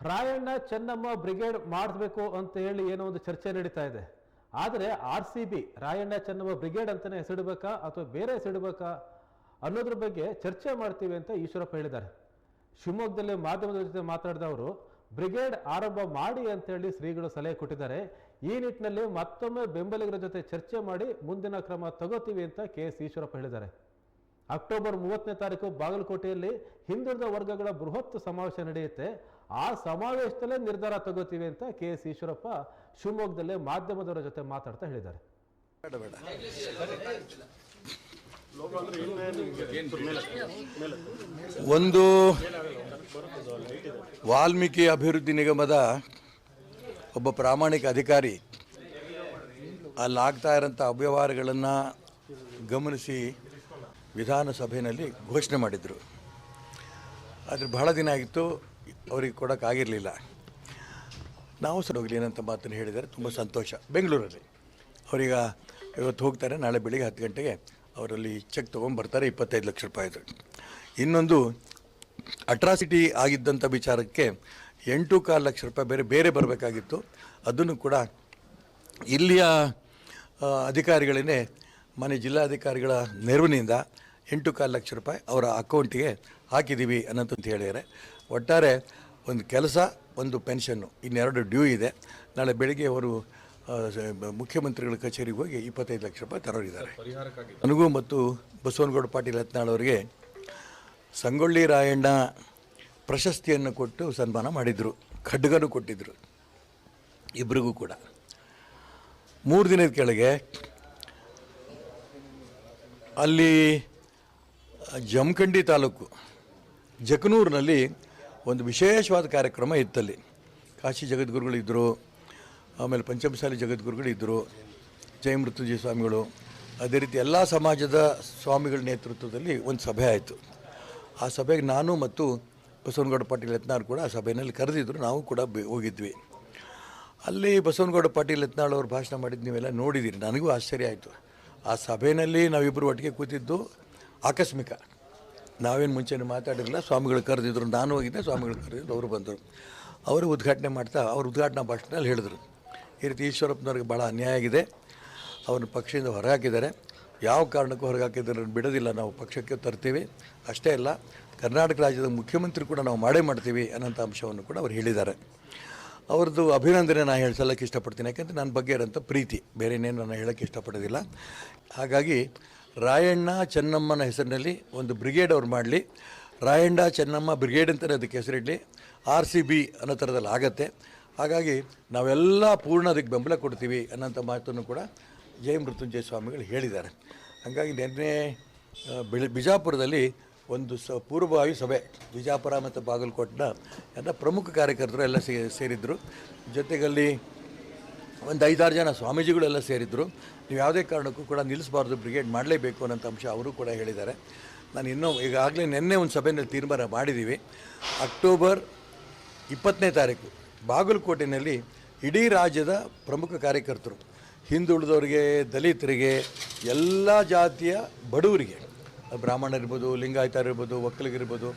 Rayanna Chennamma brigade ಮಾಡಿಸ್ಬೇಕು ಅಂತ ಹೇಳಿ ಏನೋ ಒಂದು ಚರ್ಚೆ ನಡೀತಾ ಇದೆ. ಆದರೆ R C B Rayanna Chennamma brigade ಅಂತಲೇ ಹೆಸರಿಡ್ಬೇಕಾ ಅಥವಾ ಬೇರೆ ಹೆಸರಿಡ್ಬೇಕಾ ಅನ್ನೋದ್ರ ಬಗ್ಗೆ ಚರ್ಚೆ ಮಾಡ್ತೀವಿ ಅಂತ ಈಶ್ವರಪ್ಪ ಹೇಳಿದ್ದಾರೆ. ಶಿವಮೊಗ್ಗದಲ್ಲಿ ಮಾಧ್ಯಮದ ಜೊತೆ ಮಾತಾಡಿದವರು, ಬ್ರಿಗೇಡ್ ಆರಂಭ ಮಾಡಿ ಅಂತೇಳಿ ಶ್ರೀಗಳು ಸಲಹೆ ಕೊಟ್ಟಿದ್ದಾರೆ. ಈ ನಿಟ್ಟಿನಲ್ಲಿ ಮತ್ತೊಮ್ಮೆ ಬೆಂಬಲಿಗರ ಜೊತೆ ಚರ್ಚೆ ಮಾಡಿ ಮುಂದಿನ ಕ್ರಮ ತಗೋತೀವಿ ಅಂತ ಕೆ ಎಸ್ ಈಶ್ವರಪ್ಪ ಹೇಳಿದ್ದಾರೆ. ಅಕ್ಟೋಬರ್ ಮೂವತ್ತನೇ ತಾರೀಕು ಬಾಗಲಕೋಟೆಯಲ್ಲಿ ಹಿಂದುಳಿದ ವರ್ಗಗಳ ಬೃಹತ್ ಸಮಾವೇಶ ನಡೆಯುತ್ತೆ. ಆ ಸಮಾವೇಶದಲ್ಲೇ ನಿರ್ಧಾರ ತಗೋತೀವಿ ಅಂತ ಕೆ ಎಸ್ ಈಶ್ವರಪ್ಪ ಶಿವಮೊಗ್ಗದಲ್ಲೇ ಮಾಧ್ಯಮದವರ ಜೊತೆ ಮಾತಾಡ್ತಾ ಹೇಳಿದ್ದಾರೆ. ಒಂದು ವಾಲ್ಮೀಕಿ ಅಭಿವೃದ್ಧಿ ನಿಗಮದ ಒಬ್ಬ ಪ್ರಾಮಾಣಿಕ ಅಧಿಕಾರಿ ಅಲ್ಲಿ ಆಗ್ತಾ ಇರೋಂಥ ಅವ್ಯವಹಾರಗಳನ್ನು ಗಮನಿಸಿ ವಿಧಾನಸಭೆಯಲ್ಲಿ ಘೋಷಣೆ ಮಾಡಿದರು. ಆದರೆ ಬಹಳ ದಿನ ಆಗಿತ್ತು. ಅವರಿಗೆ ಕೊಡೋಕ್ಕಾಗಿರಲಿಲ್ಲ ನಾವು ಸರ್ ಹೋಗಲಿ ಏನಂತ ಮಾತನ್ನು ಹೇಳಿದರೆ ತುಂಬ ಸಂತೋಷ. ಬೆಂಗಳೂರಲ್ಲಿ. ಅವರೀಗ ಇವತ್ತು ಹೋಗ್ತಾರೆ, ನಾಳೆ ಬೆಳಿಗ್ಗೆ ಹತ್ತು ಗಂಟೆಗೆ ಅವರಲ್ಲಿ ಚೆಕ್ ತೊಗೊಂಡ್ಬರ್ತಾರೆ ಇಪ್ಪತ್ತೈದು ಲಕ್ಷ ರೂಪಾಯಿದು ಇನ್ನೊಂದು, ಅಟ್ರಾಸಿಟಿ ಆಗಿದ್ದಂಥ ವಿಚಾರಕ್ಕೆ ಎಂಟು ಕಾಲು ಲಕ್ಷ ರೂಪಾಯಿ ಬೇರೆ ಬೇರೆ ಬರಬೇಕಾಗಿತ್ತು. ಅದನ್ನು ಕೂಡ ಇಲ್ಲಿಯ ಅಧಿಕಾರಿಗಳೇ ಮನೆ ಜಿಲ್ಲಾಧಿಕಾರಿಗಳ ನೆರವಿನಿಂದ ಎಂಟು ಕಾಲು ಲಕ್ಷ ರೂಪಾಯಿ ಅವರ ಅಕೌಂಟಿಗೆ ಹಾಕಿದ್ದೀವಿ ಅನ್ನೋದಂತ ಹೇಳಿದ್ದಾರೆ. ಒಟ್ಟಾರೆ ಒಂದು ಕೆಲಸ, ಒಂದು ಪೆನ್ಷನ್ನು. ಇನ್ನೆರಡು ಡ್ಯೂ ಇದೆ. ನಾಳೆ ಬೆಳಿಗ್ಗೆ ಅವರು ಮುಖ್ಯಮಂತ್ರಿಗಳ ಕಚೇರಿಗೆ ಹೋಗಿ ಇಪ್ಪತ್ತೈದು ಲಕ್ಷ ರೂಪಾಯಿ ತರೋರಿದ್ದಾರೆ. ನನಗೂ ಮತ್ತು ಬಸವನಗೌಡ ಪಾಟೀಲ್ ಅವರಿಗೆ ಸಂಗೊಳ್ಳಿ ರಾಯಣ್ಣ ಪ್ರಶಸ್ತಿಯನ್ನು ಕೊಟ್ಟು ಸನ್ಮಾನ ಮಾಡಿದರು. ಖಡ್ಗನು ಕೊಟ್ಟಿದ್ದರು ಇಬ್ಬರಿಗೂ ಕೂಡ. ಮೂರು ದಿನದ ಕೆಳಗೆ ಅಲ್ಲಿ ಜಮಖಂಡಿ ತಾಲೂಕು, ಜಕನೂರಿನಲ್ಲಿ ಒಂದು ವಿಶೇಷವಾದ ಕಾರ್ಯಕ್ರಮ ಇತ್ತಲ್ಲಿ. ಕಾಶಿ ಜಗದ್ಗುರುಗಳಿದ್ದರು ಆಮೇಲೆ ಪಂಚಮಸಾಲಿ ಜಗದ್ಗುರುಗಳಿದ್ದರು ಜಯಮೃತ್ಯುಂಜಯ ಸ್ವಾಮಿಗಳು. ಅದೇ ರೀತಿ ಎಲ್ಲ ಸಮಾಜದ ಸ್ವಾಮಿಗಳ ನೇತೃತ್ವದಲ್ಲಿ ಒಂದು ಸಭೆ ಆಯಿತು. ಆ ಸಭೆಗೆ ನಾನು ಮತ್ತು ಬಸವನಗೌಡ ಪಾಟೀಲ್ ಯತ್ನಾಳ್ ಕೂಡ ಆ ಸಭೆಯಲ್ಲಿ ಕರೆದಿದ್ರು. ನಾವು ಕೂಡ ಹೋಗಿದ್ವಿ. ಅಲ್ಲಿ ಬಸವನಗೌಡ ಪಾಟೀಲ್ ಯತ್ನಾಳ್ ಅವರು ಭಾಷಣ ಮಾಡಿದ್ದು ನೀವೆಲ್ಲ ನೋಡಿದ್ದೀರಿ ನನಗೂ ಆಶ್ಚರ್ಯ ಆಯಿತು. ಆ ಸಭೆಯಲ್ಲಿ ನಾವಿಬ್ಬರು ಒಟ್ಟಿಗೆ ಕೂತಿದ್ದು ಆಕಸ್ಮಿಕ. ನಾವೇನು ಮುಂಚೆನೇ ಮಾತಾಡಿರಲಿಲ್ಲ, ಸ್ವಾಮಿಗಳು ಕರೆದಿದ್ರು, ನಾನು ಹೋಗಿದ್ದೆ, ಸ್ವಾಮಿಗಳು ಕರೆದಿದ್ದು ಅವರು ಬಂದರು. ಅವರು ಉದ್ಘಾಟನೆ ಮಾಡ್ತಾ, ಅವ್ರ ಉದ್ಘಾಟನಾ ಭಾಷಣದಲ್ಲಿ ಹೇಳಿದರು. ಈ ರೀತಿ ಈಶ್ವರಪ್ಪನವ್ರಿಗೆ ಭಾಳ ಅನ್ಯಾಯ ಆಗಿದೆ. ಅವ್ರನ್ನ ಪಕ್ಷದಿಂದ ಹೊರಹಾಕಿದ್ದಾರೆ. ಯಾವ ಕಾರಣಕ್ಕೂ ಹೊರಗಾಕಿದ್ದಾರೆ ಬಿಡೋದಿಲ್ಲ, ನಾವು ಪಕ್ಷಕ್ಕೆ ತರ್ತೀವಿ. ಅಷ್ಟೇ ಅಲ್ಲ, ಕರ್ನಾಟಕ ರಾಜ್ಯದ ಮುಖ್ಯಮಂತ್ರಿ ಕೂಡ ನಾವು ಮಾಡೇ ಮಾಡ್ತೀವಿ ಅನ್ನೋಂಥ ಅಂಶವನ್ನು ಕೂಡ ಅವ್ರು ಹೇಳಿದ್ದಾರೆ. ಅವ್ರದ್ದು ಅಭಿನಂದನೆ ನಾನು ಹೇಳ್ಸಲ್ಲಕ್ಕೆ ಇಷ್ಟಪಡ್ತೀನಿ. ಯಾಕೆಂದರೆ ನನ್ನ ಬಗ್ಗೆ ಇರೋಂಥ ಪ್ರೀತಿ. ಬೇರೆ ಇನ್ನೇನು ನಾನು ಹೇಳೋಕ್ಕೆ ಇಷ್ಟಪಡೋದಿಲ್ಲ. ಹಾಗಾಗಿ ರಾಯಣ್ಣ ಚೆನ್ನಮ್ಮನ ಹೆಸರಿನಲ್ಲಿ ಒಂದು ಬ್ರಿಗೇಡ್ ಅವ್ರು ಮಾಡಲಿ. ರಾಯಣ್ಣ ಚೆನ್ನಮ್ಮ ಬ್ರಿಗೇಡ್ ಅಂತಲೇ ಅದಕ್ಕೆ ಹೆಸರಿಡಲಿ. ಆರ್ ಸಿ ಬಿ ಅನ್ನೋ ಥರದಲ್ಲಿ ಆಗತ್ತೆ. ಹಾಗಾಗಿ ನಾವೆಲ್ಲ ಪೂರ್ಣ ಅದಕ್ಕೆ ಬೆಂಬಲ ಕೊಡ್ತೀವಿ ಅನ್ನೋಂಥ ಮಾತನ್ನು ಕೂಡ ಜಯ ಮೃತ್ಯುಂಜಯ ಸ್ವಾಮಿಗಳು ಹೇಳಿದ್ದಾರೆ. ಹಾಗಾಗಿ ನಿನ್ನೆ ಬಿಳಿ, ಬಿಜಾಪುರದಲ್ಲಿ ಒಂದು ಸ, ಪೂರ್ವಭಾವಿ ಸಭೆ, ಬಿಜಾಪುರ ಮತ್ತು ಬಾಗಲಕೋಟೆನ ಎಲ್ಲ ಪ್ರಮುಖ ಕಾರ್ಯಕರ್ತರು ಎಲ್ಲ ಸೇರಿದ್ದರು ಜೊತೆಗಲ್ಲಿ ಒಂದು ಐದಾರು ಜನ ಸ್ವಾಮೀಜಿಗಳೆಲ್ಲ ಸೇರಿದ್ದರು ನೀವು ಯಾವುದೇ ಕಾರಣಕ್ಕೂ ಕೂಡ ನಿಲ್ಲಿಸಬಾರ್ದು, ಬ್ರಿಗೇಡ್ ಮಾಡಲೇಬೇಕು ಅನ್ನೋಂಥ ಅಂಶ ಅವರು ಕೂಡ ಹೇಳಿದ್ದಾರೆ. ನಾನು ಇನ್ನೂ ಈಗಾಗಲೇ ನಿನ್ನೆ ಒಂದು ಸಭೆಯಲ್ಲಿ ತೀರ್ಮಾನ ಮಾಡಿದ್ದೀವಿ. ಅಕ್ಟೋಬರ್ ಇಪ್ಪತ್ತನೇ ತಾರೀಕು ಬಾಗಲಕೋಟೆಯಲ್ಲಿ ಇಡೀ ರಾಜ್ಯದ ಪ್ರಮುಖ ಕಾರ್ಯಕರ್ತರು, ಹಿಂದುಳಿದವರಿಗೆ, ದಲಿತರಿಗೆ, ಎಲ್ಲ ಜಾತಿಯ ಬಡವರಿಗೆ, ಬ್ರಾಹ್ಮಣರಿರ್ಬೋದು, ಲಿಂಗಾಯತರಿರ್ಬೋದು ಒಕ್ಕಲಿಗಿರ್ಬೋದು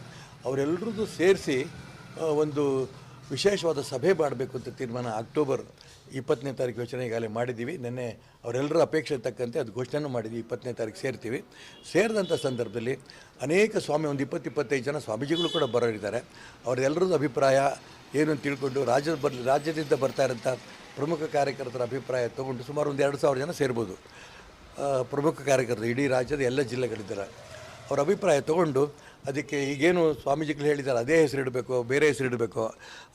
ಅವರೆಲ್ಲರದ್ದು ಸೇರಿಸಿ ಒಂದು ವಿಶೇಷವಾದ ಸಭೆ ಮಾಡಬೇಕು ಅಂತ ತೀರ್ಮಾನ ಅಕ್ಟೋಬರ್ ಇಪ್ಪತ್ತನೇ ತಾರೀಕು ಯೋಚನೆ ಈಗಾಗಲೇ ಮಾಡಿದ್ದೀವಿ. ನಿನ್ನೆ ಅವರೆಲ್ಲರ ಅಪೇಕ್ಷೆ ತಕ್ಕಂತೆ ಅದು ಘೋಷಣೆನೂ ಮಾಡಿದ್ವಿ. ಇಪ್ಪತ್ತನೇ ತಾರೀಕು ಸೇರ್ತೀವಿ. ಸೇರಿದಂಥ ಸಂದರ್ಭದಲ್ಲಿ ಅನೇಕ ಸ್ವಾಮಿ, ಒಂದು ಇಪ್ಪತ್ತು ಇಪ್ಪತ್ತೈದು ಜನ ಸ್ವಾಮೀಜಿಗಳು ಕೂಡ ಬರೋರಿದ್ದಾರೆ. ಅವರೆಲ್ಲರದ್ದು ಅಭಿಪ್ರಾಯ ಏನು ಅಂತ ತಿಳ್ಕೊಂಡು ರಾಜ್ಯದ ಬರ್, ರಾಜ್ಯದಿಂದ ಬರ್ತಾ ಇರೋಂಥ ಪ್ರಮುಖ ಕಾರ್ಯಕರ್ತರ ಅಭಿಪ್ರಾಯ ತೊಗೊಂಡು ಸುಮಾರು ಒಂದು ಎರಡು ಸಾವಿರ ಜನ ಸೇರ್ಬೋದು. ಪ್ರಮುಖ ಕಾರ್ಯಕರ್ತರು ಇಡೀ ರಾಜ್ಯದ ಎಲ್ಲ ಜಿಲ್ಲೆಗಳಿದ್ದಾರೆ. ಅವರ ಅಭಿಪ್ರಾಯ ತೊಗೊಂಡು ಅದಕ್ಕೆ ಈಗೇನು ಸ್ವಾಮೀಜಿಗಳು ಹೇಳಿದ್ದಾರೆ, ಅದೇ ಹೆಸರು ಇಡಬೇಕು, ಬೇರೆ ಹೆಸರು ಇಡಬೇಕು,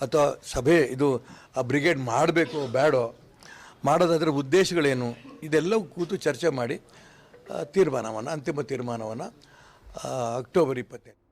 ಅಥವಾ ಸಭೆ ಇದು ಆ ಬ್ರಿಗೇಡ್ ಮಾಡಬೇಕು ಬೇಡೋ ಮಾಡೋದಾದ್ರೆ ಉದ್ದೇಶಗಳೇನು, ಇದೆಲ್ಲವೂ ಕೂತು ಚರ್ಚೆ ಮಾಡಿ ತೀರ್ಮಾನವನ್ನು, ಅಂತಿಮ ತೀರ್ಮಾನವನ್ನು ಅಕ್ಟೋಬರ್ ಇಪ್ಪತ್ತೈದು